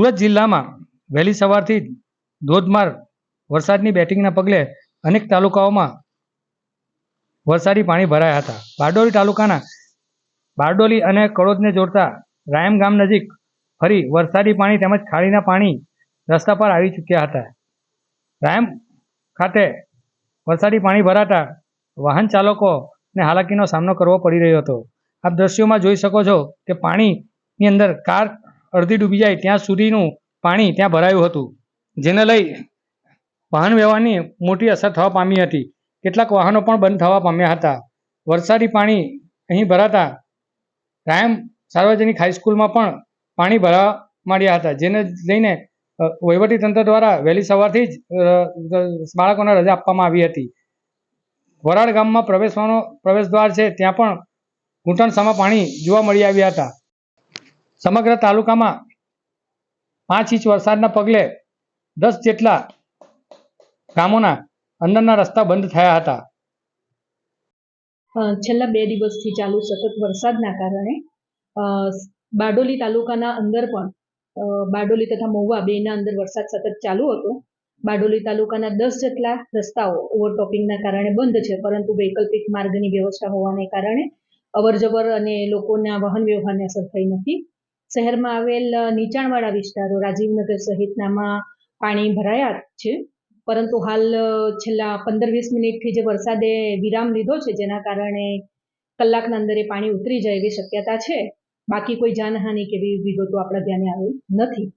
સુરત જિલ્લામાં વહેલી સવારથી ધોધમાર વરસાદની બેટિંગના પગલે અનેક તાલુકાઓમાં વરસાદી પાણી ભરાયા હતા. બારડોલી તાલુકાના બારડોલી અને કડોદને જોડતા રાયમ ગામ નજીક ફરી વરસાદી પાણી તેમજ ખાડીના પાણી રસ્તા પર આવી ચૂક્યા હતા. રાયમ ખાતે વરસાદી પાણી ભરાતા વાહન ચાલકોને હાલાકીનો સામનો કરવો પડી રહ્યો હતો. આપ દ્રશ્યોમાં જોઈ શકો છો કે પાણીની અંદર કાર અડધી ડૂબી જાય ત્યાં સુધીનું પાણી ત્યાં ભરાયું હતું. જેને લઈ વાહન વ્યવહારની મોટી અસર થવા પામી હતી. કેટલાક વાહનો પણ બંધ થવા પામ્યા હતા. વરસાદી પાણી અહીં ભરાતા રાયમ સાર્વજનિક હાઈસ્કૂલમાં પણ પાણી ભરાવા માંડ્યા હતા. જેને લઈને વહીવટીતંત્ર દ્વારા વહેલી સવારથી જ બાળકોને રજા આપવામાં આવી હતી. વરાળ ગામમાં પ્રવેશવાનો પ્રવેશ દ્વાર છે, ત્યાં પણ ઘૂંટણસામાં પાણી જોવા મળી આવ્યા હતા. સમગ્ર તાલુકામાં પાંચ ઇંચ વરસાદના પગલે દસ જેટલા ગામોના અંદરના રસ્તા બંધ થયા હતા. છેલ્લા બે દિવસથી ચાલુ સતત વરસાદના કારણે બારડોલી તાલુકાના અંદર પણ બારડોલી તથા મહુવા બેના અંદર વરસાદ સતત ચાલુ હતો. બારડોલી તાલુકાના દસ જેટલા રસ્તાઓ ઓવરટોપિંગના કારણે બંધ છે, પરંતુ વૈકલ્પિક માર્ગની વ્યવસ્થા હોવાને કારણે અવરજવર અને લોકોના વાહન વ્યવહારને અસર થઈ નથી. શહેરમાં આવેલ નીચાણવાળા વિસ્તારો રાજીવનગર સહિતનામાં પાણી ભરાયા છે. પરંતુ હાલ છેલ્લા પંદર વીસ મિનિટથી જે વરસાદે વિરામ લીધો છે, જેના કારણે કલાકના અંદર પાણી ઉતરી જાય એવી શક્યતા છે. બાકી કોઈ જાનહાનિ કે એવી વિગતો આપણા ધ્યાને આવી નથી.